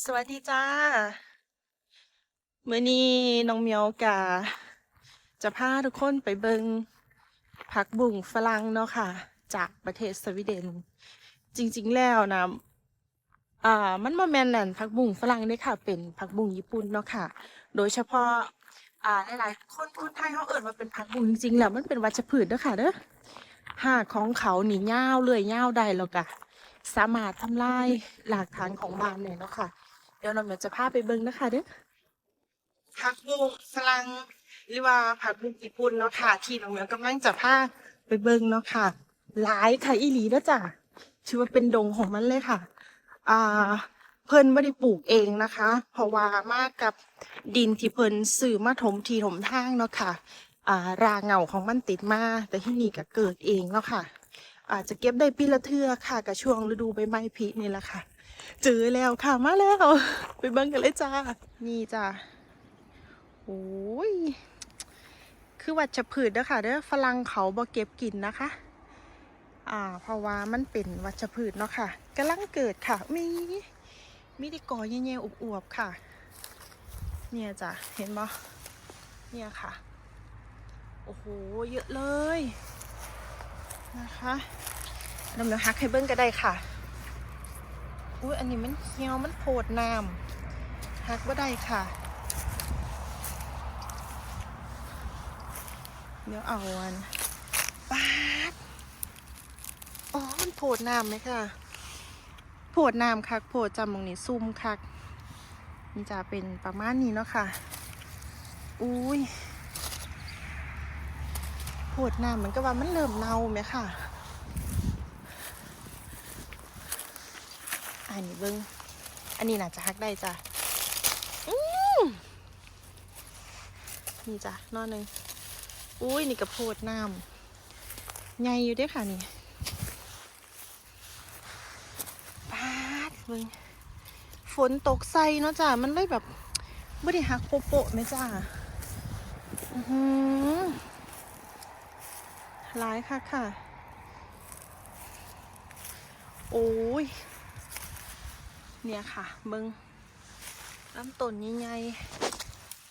สวัสดีจ้าเมื้อนี้น้องเมียวกะจะพาทุกคนไปเบิงผักบุ้งฝรั่งเนาะค่ะ จากประเทศสวีเดน จริง ๆ แล้วนะอ่ามันบ่แมนนั่นผักบุ้งฝรั่งเด้ค่ะ เป็นผักบุ้งญี่ปุ่นเนาะค่ะ โดยเฉพาะอ่าหลายๆคนคนไทยเขาเอิ้นว่าเป็นผักบุ้งจริงๆแล้วมันเป็นวัชพืชเด้อค่ะเด้อหากของเขาหนี่ยาเลื่อยยาได้แล้วก็ สามารถทำลายหลักฐานของบ้านได้เนาะค่ะ เดี๋ยวเราจะพาไปเบิ่งนะคะเด้อผักบุ้งฝรั่งหรือว่าผักบุ้งญี่ปุ่นเนาะค่ะ ที่น้องเหมียวกำลังจะพาไปเบิ่งเนาะค่ะ หลายค่ะอีหลีเด้อจ้ะถือว่าเป็นดงของมันเลยค่ะ อ่า เพิ่นไม่ได้ปลูกเองนะคะ เพราะว่ามากับดินที่เพิ่นซื้อมาถมทีถมทางเนาะค่ะ อ่า รางเหงาของมันติดมา แต่ที่นี่ก็เกิดเองเนาะค่ะ อาจจะเก็บได้ปีละเทื่อค่ะกับช่วงฤดูใบไม้ผลินี่แหละค่ะ เจอแล้วค่ะมาแล้ว ไปเบิ่งกันเลยจ้า นี่จ้าโอ้ยคือวัชพืชเด้อค่ะเด้อฝรั่งเขาบ่เก็บกินนะคะ อ่า เพราะว่ามันเป็นวัชพืชเนาะค่ะกำลังเกิดค่ะ มีมีแติกอแย่ๆอวบๆค่ะ เนี่ยจ้ะเห็นบ่เนี่ยค่ะ โอ้โห เยอะเลย นะคะเดี๋ยวเราหักให้เบิ้งก็ได้ค่ะ อุ้ยอันนี้มันเหี่ยวมันโผดน้ำหักบ่ได้ค่ะ เดี๋ยวเอาอันปาดอ๋อ มันโผดน้ำไหมค่ะโผดน้ำคักโผดจำตรงนี้ซุ่มคักนี่จะเป็นประมาณนี้เนาะค่ะ อุ้ย โผดน้ำเหมือนกับว่ามันเริ่มเน่าไหมค่ะอันนี้เบิ้งอันนี้น่าจะฮักได้จ้ะอืมนี่จ้ะนอนหนึ่งอุ้ยนี่กระโพดน้ำใหญ่อยู่ด้วยค่ะนี่ปาดเบิ้งฝนตกใส่เนาะจ้ะมันเลยแบบไม่ได้หักโปะโปะไหมจ้ะอือ หลายค่ะค่ะ โอ้ย เนี่ยค่ะเบิงลำต้นใหญ่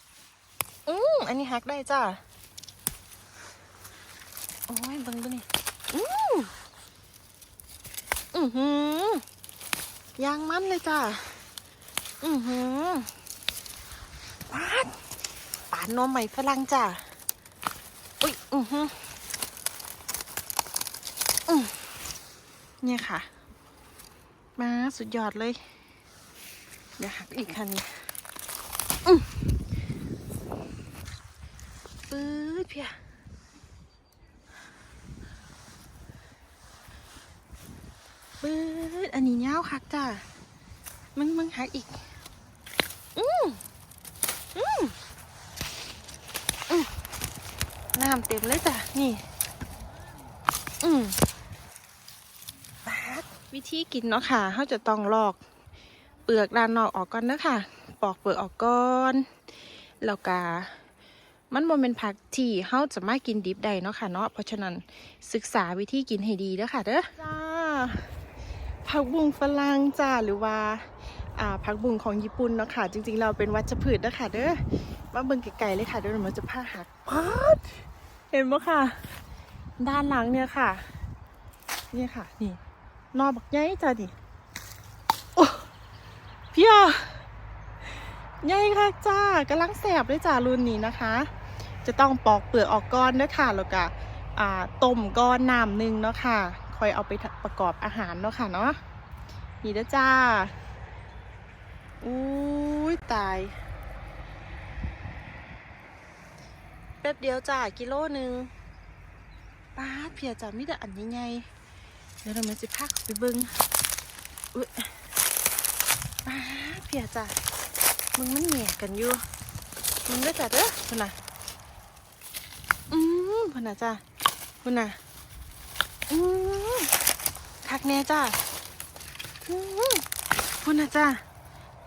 ๆอืมอันนี้หักได้จ้าโอ้ยเบิงดูนี่อืมอือหือยางมันเลยจ้าอือหือปาดปาดนมใหม่ฝรั่งจ้าอุ้ยอือหือ เนี่ยค่ะ มาสุดยอดเลย เดี๋ยวหักอีกคันนี้ปื๊ดเพียปื๊ดอันนี้เงาวคักจ้ามึงมึงหักอีกอืมอืมอืมน้ำเต็มเลยจ้ะ นี่ อืม วิธีกินเนาะค่ะเขาจะต้องลอกเปลือกด้านนอกออกก่อนนะค่ะ ปอกเปลือกออกก่อนแล้วก็มันบ่เป็นผักที่เขาจะมากินดิบได้เนาะค่ะเนาะเพราะฉะนั้นศึกษาวิธีกินให้ดีเด้อค่ะเด้อจ้าผักบุ้งฝรั่งจ้าหรือว่าอ่าผักบุ้งของญี่ปุ่นเนาะค่ะ จริง ๆ เราเป็นวัชพืชเด้อค่ะเด้อมาเบิ่งไกลๆเลยค่ะเดี๋ยวเราจะพาหักพาดเห็นไหมค่ะ ด้านหลังเนี่ยค่ะ เนี่ยค่ะนี่ นอบักใหญ่จ้ะดิโอ้พี่อะใหญ่ค่ะจ้ากำลังแสบด้วยจ้ารุ่นนี้นะคะ จะต้องปอกเปลือกออกก้อนด้วยค่ะแล้วก็อ่าต้มก้อนน้ำหนึ่งเนาะค่ะ คอยเอาไปประกอบอาหารเนาะค่ะเนาะนี่นะจ้าอุ้ยตายแป๊บเดียวจ้ากิโลหนึ่งป้าเพียจ้ามีแต่อันใหญ่ๆ เดี๋ยวเรามาสิพักไปเบิ้งอุ้ยป้าเพียจ้ะมึงมันแหน่กันอยู่มึงได้จ้ะเด้อพุ่นน่ะอืมพุ่นน่ะจ้ะพุ่นน่ะอืมคักแน่จ้ะอืมพุ่นน่ะจ้ะ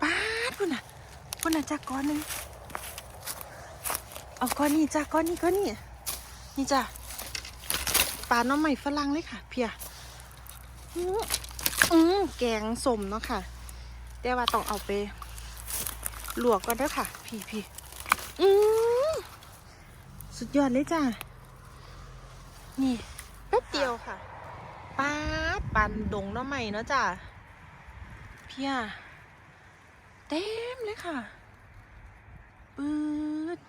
ป้าดพุ่นน่ะพุ่นน่ะจ้ะก้อนหนึงเอาก้อนนี้จ้ะก้อนนี้ก้อนนี้นี่จ้ะปลาน้องใหม่ฝรั่งเลยค่ะ เพีย อืมอืมแกงสมเนาะค่ะ แต่ว่าต้องเอาไปลวกก่อนเด้อค่ะ พี่พี่อืมสุดยอดเลยจ้านี่แป๊บเดียวค่ะป้าดปันดงน้ำใหม่เนาะจ้าพี่อะเต็มเลยค่ะปื๊ด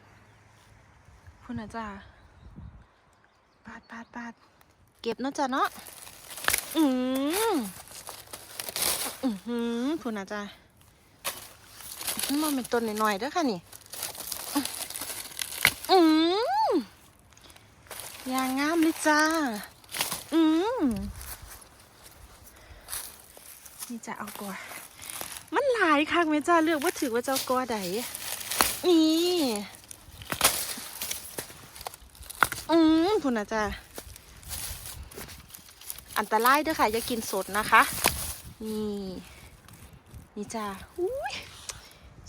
คุณนะจ้าปาดปาดปาดเก็บเนาะจ้าเนาะ อืมอือหือคุณนะจ้ามันเป็นต้นหน่อยๆเด้อค่ะนี่ อืมยางงามเลยจ้า อืมนี่จะเอากอมันหลายครั้งไหมจ้าเลือกว่าถือว่าจะเอากอใดนี่ อืมพุ่นนะจ้า อันตรายด้อค่ะอย่ากินสดนะคะ นี่นี่จ้าอุ้ย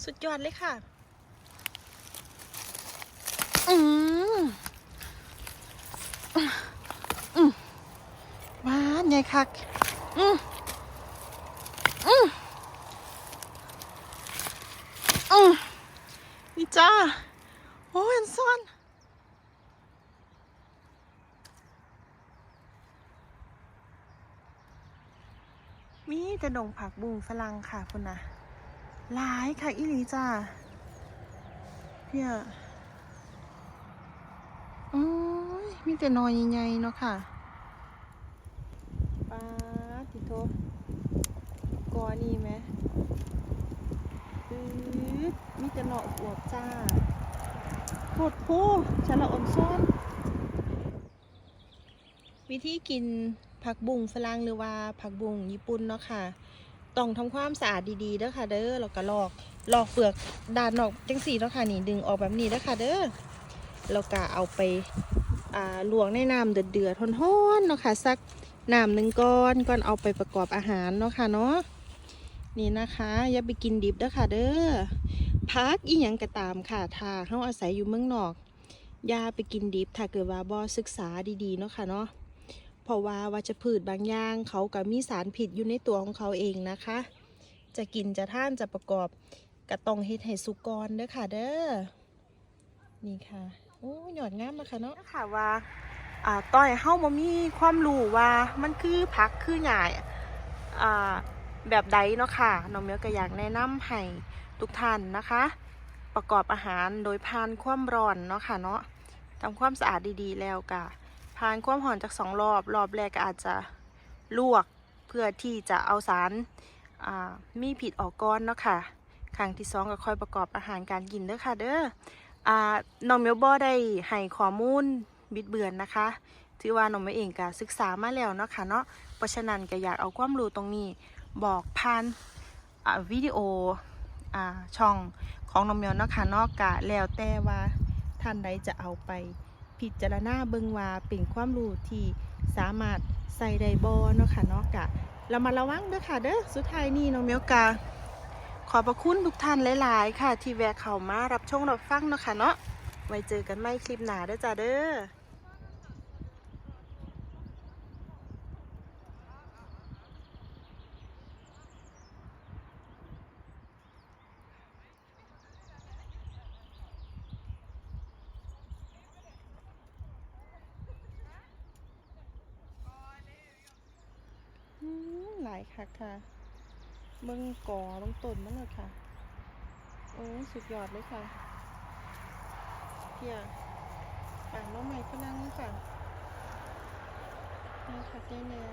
สุดยอดเลยค่ะ อืมอืมหวานใหญ่คัก อืมอืมอืมนี่จ้า โอ้ยอันซ่อน มี แต่ดงผักบุ้งฝรั่งค่ะคุณนะหลายค่ะอีหลีจ้าเพี่ยโอ้ยมีแต่นอยใหญ่ๆเนาะค่ะปลาติโตกอนี่ไหมปื๊ดมีแต่หน่ออวบจ้าโคตรผู้ฉันละอมซ้อนวิธีกิน ผักบุ้งฝรั่งหรือว่าผักบุ้งญี่ปุ่นเนาะค่ะต้องทำความสะอาดดีๆเด้อค่ะเด้อแล้วก็ลอกลอกเปลือกด้านนอกจังสีเนาะค่ะนี่ดึงออกแบบนี้เด้อค่ะเด้อแล้วก็เอาไปลวกในน้ำเดือดๆร้อนๆเนาะค่ะสักน้ำหนึ่งก้อนก่อนเอาไปประกอบอาหารเนาะค่ะเนาะนี่นะคะอย่าไปกินดิบเด้อค่ะเด้อพักอีหยังก็ตามค่ะถ้าเฮาอาศัยอยู่เมืองนอกอย่าไปกินดิบถ้าเกิดว่าบ่ศึกษาดีๆเนาะค่ะเนาะ เพราะว่าวัชพืชบางอย่างเขาก็มีสารพิษอยู่ในตัวของเขาเองนะคะ จะกินจะท่านจะประกอบก็ต้องเฮ็ดให้สุกก่อนเด้อค่ะเด้อนี่ค่ะโอ้หยอดงามนะคะเนาะค่ะว่าอ่าต้อยเฮาบ่มีความรู้ว่ามันคือผักคือหญ้าอ่าแบบใดเนาะค่ะน้องเมียวก็อยากแนะนำให้ทุกท่านนะคะ ประกอบอาหารโดยผ่านความร้อนเนาะค่ะเนาะทำความสะอาดดีๆแล้วก็ ผ่านความร้อนจากสองรอบ รอบแรกก็อาจจะลวกเพื่อที่จะเอาสารมีผิดออกก่อนเนาะค่ะครั้งที่สองก็ค่อยประกอบอาหารการกินเด้อค่ะเด้ออน้องเมลบอได้ให้ข้อมูลบิดเบือนนะคะถือว่าน้องเมลเองก็ศึกษามาแล้วเนาะค่ะเนาะเพราะฉะนั้นก็อยากเอาความรู้ตรงนี้บอกผ่านวิดีโออช่องของน้องเมลเนาะค่ะเนาะกะแล้วแต่ว่าท่านใดจะเอาไป พิจารณาเบิงว่าเป็นความรู้ที่สามารถใส่ได้บ่เนาะค่ะเนาะกะเรามาระวังเด้อค่ะเด้อสุดท้ายนี่น้องเมียวกาขอบพระคุณทุกท่านหลาย ๆ ค่ะ ที่แวะเข้ามารับชมรับฟังเนาะค่ะเนาะไว้เจอกันใหม่คลิปหน้าเด้อจ้าเด้อมหลาย ค่ะค่ะ เบิ่งก่อลงต้นมันเลยค่ะ โอ้สุดยอดเลยค่ะเพียป่าน้องใหม่พลังค่ะนี่ค่ะเจ๊เนี่ย